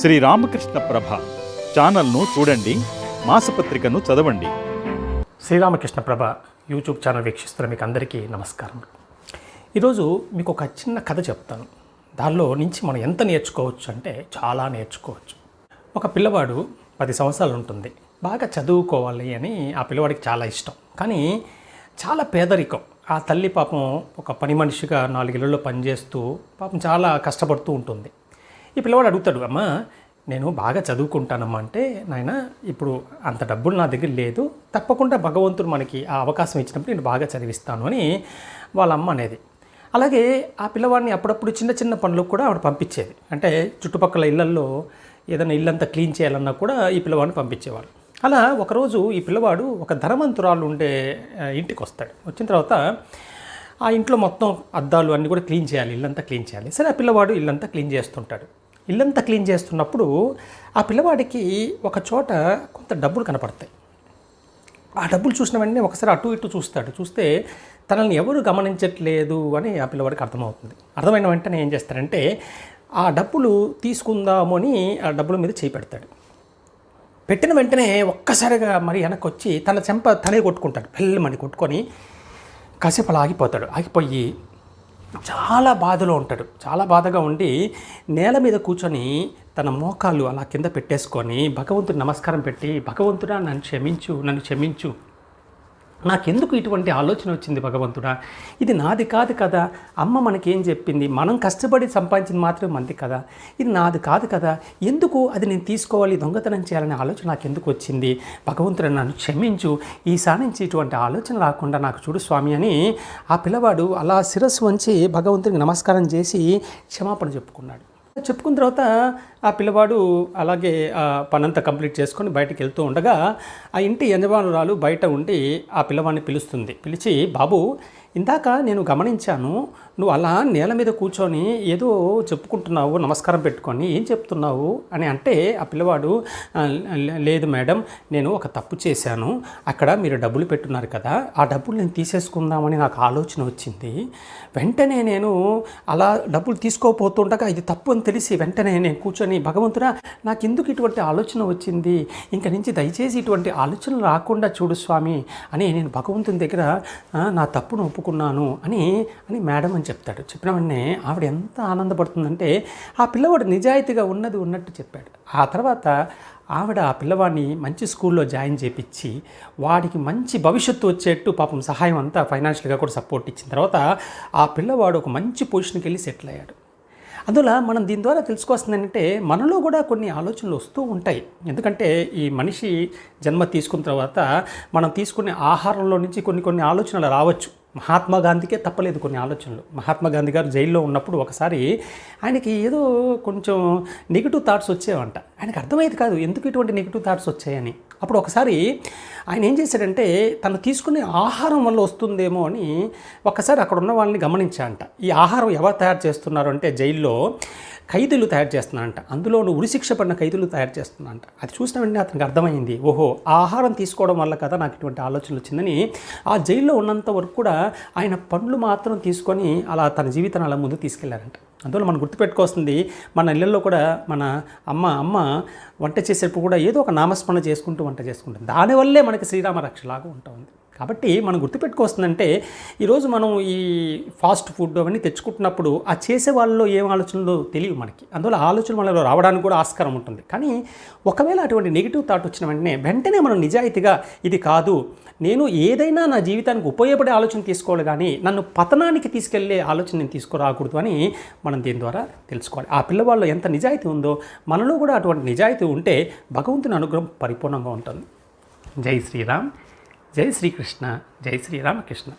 శ్రీ రామకృష్ణ ప్రభ ఛానల్ను చూడండి మాసపత్రికను చదవండి. శ్రీరామకృష్ణ ప్రభ యూట్యూబ్ ఛానల్ వీక్షిస్తున్న మీకు అందరికీ నమస్కారం ఈరోజు మీకు ఒక చిన్న కథ చెప్తాను. దానిలో నుంచి మనం ఎంత నేర్చుకోవచ్చు అంటే చాలా నేర్చుకోవచ్చు. ఒక పిల్లవాడు పది సంవత్సరాలు ఉంటుంది. బాగా చదువుకోవాలి అని ఆ పిల్లవాడికి చాలా ఇష్టం. కానీ చాలా పేదరికం. ఆ తల్లి పాపం ఒక పని మనిషిగా నాలుగేళ్ళలో పనిచేస్తూ పాపం చాలా కష్టపడుతూ ఉంటుంది. ఈ పిల్లవాడు అడుగుతాడు అమ్మా నేను బాగా చదువుకుంటానమ్మా. అంటే నాయన ఇప్పుడు అంత డబ్బులు నా దగ్గర లేదు తప్పకుండా భగవంతుడు మనకి ఆ అవకాశం ఇచ్చినప్పుడు నేను బాగా చదివిస్తాను అని వాళ్ళ అమ్మ అనేది. అలాగే ఆ పిల్లవాడిని అప్పుడప్పుడు చిన్న చిన్న పనులకు కూడా ఆవిడ పంపించేది. అంటే చుట్టుపక్కల ఇళ్ళల్లో ఏదైనా ఇల్లంతా క్లీన్ చేయాలన్నా కూడా ఈ పిల్లవాడిని పంపించేవాళ్ళు. అలా ఒకరోజు ఈ పిల్లవాడు ఒక ధనవంతురాలు ఉండే ఇంటికి వస్తాడు వచ్చిన తర్వాత ఆ ఇంట్లో మొత్తం అద్దాలు అన్నీ కూడా క్లీన్ చేయాలి ఇల్లంతా క్లీన్ చేయాలి. సరే ఆ పిల్లవాడు ఇల్లంతా క్లీన్ చేస్తుంటాడు. ఇల్లంతా క్లీన్ చేస్తున్నప్పుడు ఆ పిల్లవాడికి ఒక చోట కొంత డబ్బులు కనపడతాయి. ఆ డబ్బులు చూసిన వెంటనే ఒకసారి అటు ఇటు చూస్తాడు. చూస్తే తనని ఎవరు గమనించట్లేదు అని ఆ పిల్లవాడికి అర్థమవుతుంది. అర్థమైన వెంటనే ఏం చేస్తాడంటే ఆ డబ్బులు తీసుకుందాము అని ఆ డబ్బుల మీద చేయి పెడతాడు. పెట్టిన వెంటనే ఒక్కసారిగా మరి వెనక్కి వచ్చి తన చెంప తనే కొట్టుకుంటాడు. పెళ్ళమని కొట్టుకొని కాసేపు అలా ఆగిపోతాడు. ఆగిపోయి చాలా బాధలో ఉంటాడు. చాలా బాధగా ఉండి నేల మీద కూర్చొని తన మోకాలు అలా కింద పెట్టేసుకొని భగవంతుడు నమస్కారం పెట్టి భగవంతుడా నన్ను క్షమించు నన్ను క్షమించు నాకెందుకు ఇటువంటి ఆలోచన వచ్చింది భగవంతుడా? ఇది నాది కాదు కదా. అమ్మ మనకేం చెప్పింది? మనం కష్టపడి సంపాదించింది మాత్రమే మంది కదా. ఇది నాది కాదు కదా. ఎందుకు అది నేను తీసుకోవాలి దొంగతనం చేయాలనే ఆలోచన నాకు ఎందుకు వచ్చింది? భగవంతుడు నన్ను క్షమించు. ఈసారి నుంచి ఇటువంటి ఆలోచన రాకుండా నాకు చూడు స్వామి అని ఆ పిల్లవాడు అలా శిరస్సు వంచి భగవంతుడికి నమస్కారం చేసి క్షమాపణ చెప్పుకున్నాడు. చెప్పుకున్న తర్వాత ఆ పిల్లవాడు అలాగే ఆ పనంతా కంప్లీట్ చేసుకొని బయటకు వెళ్తూ ఉండగా ఆ ఇంటి యజమానురాలు బయట ఉండి ఆ పిల్లవాడిని పిలుస్తుంది. పిలిచి బాబు ఇందాక నేను గమనించాను నువ్వు అలా నేల మీద కూర్చొని ఏదో చెప్పుకుంటున్నావు నమస్కారం పెట్టుకొని ఏం చెప్తున్నావు? అని అంటే ఆ పిల్లవాడు లేదు మేడం నేను ఒక తప్పు చేశాను. అక్కడ మీరు డబ్బులు పెట్టున్నారు కదా ఆ డబ్బులు నేను తీసేసుకుందామని నాకు ఆలోచన వచ్చింది. వెంటనే నేను అలా డబ్బులు తీసుకోపోతుండగా ఇది తప్పు అని తెలిసి వెంటనే నేను కూర్చొని భగవంతుడా నాకు ఎందుకు ఇటువంటి ఆలోచన వచ్చింది? ఇంక నుంచి దయచేసి ఇటువంటి ఆలోచనలు రాకుండా చూడు స్వామి అని నేను భగవంతుని దగ్గర నా తప్పును ఒప్పుకున్నాను అని అని మేడం అని చెప్తాడు. చెప్పిన వెంటనే ఆవిడ ఎంత ఆనందపడుతుందంటే ఆ పిల్లవాడు నిజాయితీగా ఉన్నది ఉన్నట్టు చెప్పాడు. ఆ తర్వాత ఆవిడ ఆ పిల్లవాడిని మంచి స్కూల్లో జాయిన్ చేపించి వాడికి మంచి భవిష్యత్తు వచ్చేట్టు పాపం సహాయం అంతా ఫైనాన్షియల్గా కూడా సపోర్ట్ ఇచ్చిన తర్వాత ఆ పిల్లవాడు ఒక మంచి పొజిషన్కి వెళ్ళి సెటిల్ అయ్యాడు. అందువల్ల మనం దీని ద్వారా తెలుసుకోవాల్సింది ఏంటంటే మనలో కూడా కొన్ని ఆలోచనలు వస్తూ ఉంటాయి. ఎందుకంటే ఈ మనిషి జన్మ తీసుకున్న తర్వాత మనం తీసుకునే ఆహారంలో నుంచి కొన్ని కొన్ని ఆలోచనలు రావచ్చు. మహాత్మా గాంధీకే తప్పలేదు కొన్ని ఆలోచనలు. మహాత్మా గాంధీ గారు జైల్లో ఉన్నప్పుడు ఒకసారి ఆయనకి ఏదో కొంచెం నెగిటివ్ థాట్స్ వచ్చేవంట. ఆయనకు అర్థమయ్యేది కాదు ఎందుకు ఇటువంటి నెగిటివ్ థాట్స్ వచ్చాయని. అప్పుడు ఒకసారి ఆయన ఏం చేశాడంటే తను తీసుకునే ఆహారం వల్ల వస్తుందేమో అని ఒకసారి అక్కడ ఉన్న వాళ్ళని గమనించాడంట. ఈ ఆహారం ఎవరు తయారు చేస్తున్నారు అంటే జైల్లో ఖైదీలు తయారు చేస్తున్నానంట అందులోనూ ఉరిశిక్ష పడిన ఖైదీలు తయారు చేస్తున్నానంట అది చూసిన వెంటనే అతనికి అర్థమైంది ఓహో ఆహారం తీసుకోవడం వల్ల కదా నాకు ఇటువంటి ఆలోచనలు వచ్చిందని. ఆ జైల్లో ఉన్నంత వరకు కూడా ఆయన పండ్లు మాత్రం తీసుకొని అలా తన జీవితాన్ని అలా ముందు తీసుకెళ్ళారంట. అందువల్ల మనం గుర్తుపెట్టుకోవాల్సింది మన ఇళ్ళల్లో కూడా మన అమ్మ అమ్మ వంట చేసేటప్పుడు కూడా ఏదో ఒక నామస్మరణ చేసుకుంటూ వంట చేసుకుంటుంది. దానివల్లే మనకి శ్రీరామ రక్షలాగా ఉంటుంది కాబట్టి మనం గుర్తుపెట్టుకోవస్తుందంటే ఈరోజు మనం ఈ ఫాస్ట్ ఫుడ్ అవన్నీ తెచ్చుకుంటున్నప్పుడు ఆ చేసే వాళ్ళలో ఏం ఆలోచనలు తెలియవు మనకి. అందువల్ల ఆలోచన మనలో రావడానికి కూడా ఆస్కారం ఉంటుంది. కానీ ఒకవేళ అటువంటి నెగిటివ్ థాట్ వచ్చిన వెంటనే వెంటనే మనం నిజాయితీగా ఇది కాదు నేను ఏదైనా నా జీవితానికి ఉపయోగపడే ఆలోచన తీసుకోవాలి కానీ నన్ను పతనానికి తీసుకెళ్ళే ఆలోచన నేను తీసుకురాకూడదు అని మనం దీని ద్వారా తెలుసుకోవాలి. ఆ పిల్లవాళ్ళు ఎంత నిజాయితీ ఉందో మనలో కూడా అటువంటి నిజాయితీ ఉంటే భగవంతుని అనుగ్రహం పరిపూర్ణంగా ఉంటుంది. జై శ్రీరామ్. జై శ్రీకృష్ణ జై శ్రీరామకృష్ణ.